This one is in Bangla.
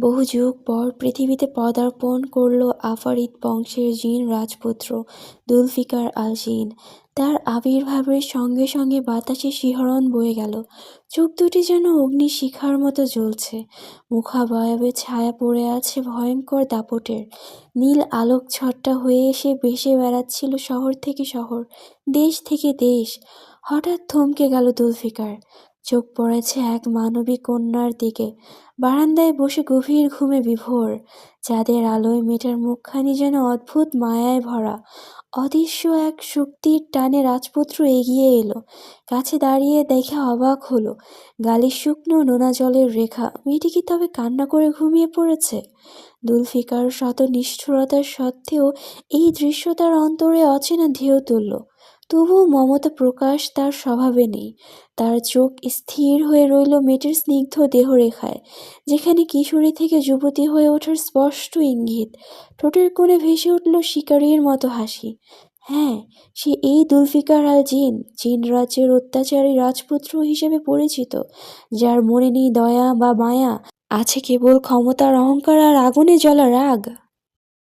বহু যুগ পর পৃথিবীতে পদার্পণ করল আফারিদ বংশের জিন রাজপুত্র দুলফিকার আল জিন তার আবির্ভাবের সঙ্গে সঙ্গে বাতাসে শিহরণ বয়ে গেল। চোখ দুটি যেন অগ্নি শিখার মতো জ্বলছে। মুখাবয়বে ছায়া পড়ে আছে ভয়ঙ্কর দাপটের। নীল আলোক ছট্টা হয়ে এসে ভেসে বেড়াচ্ছিল শহর থেকে শহর, দেশ থেকে দেশ। হঠাৎ থমকে গেল দুলফিকার। চোখ পড়েছে এক মানবী কন্যার দিকে। বারান্দায় বসে গভীর ঘুমে বিভোর। চাঁদের আলোয় মেয়েটার মুখখানি যেন অদ্ভুত মায়ায় ভরা, অদৃশ্য এক শক্তির টানে রাজপুত্র এগিয়ে এলো। কাছে দাঁড়িয়ে দেখে অবাক হলো, গালে শুকনো নোনা জলের রেখা। মেয়েটি কি তবে কান্না করে ঘুমিয়ে পড়েছে? দুলফিকার শত নিষ্ঠুরতার সত্ত্বেও এই দৃশ্য তার অন্তরে অচেনা ঢেউ তুলল। তবুও মমতা প্রকাশ তার স্বভাবে নেই। তার চোখ স্থির হয়ে রইল মেয়েটির স্নিগ্ধ দেহরেখায়, যেখানে কিশোরী থেকে যুবতী হয়ে ওঠার স্পষ্ট ইঙ্গিত। ঠোঁটের কোণে ভেসে উঠল শিকারীর মতো হাসি। হ্যাঁ সে এই দুলফিকার আল জিন জিন রাজ্যের অত্যাচারী রাজপুত্র হিসেবে পরিচিত, যার মনে নেই দয়া বা মায়া আছে কেবল ক্ষমতার অহংকার আর আগুনে জ্বলা রাগ।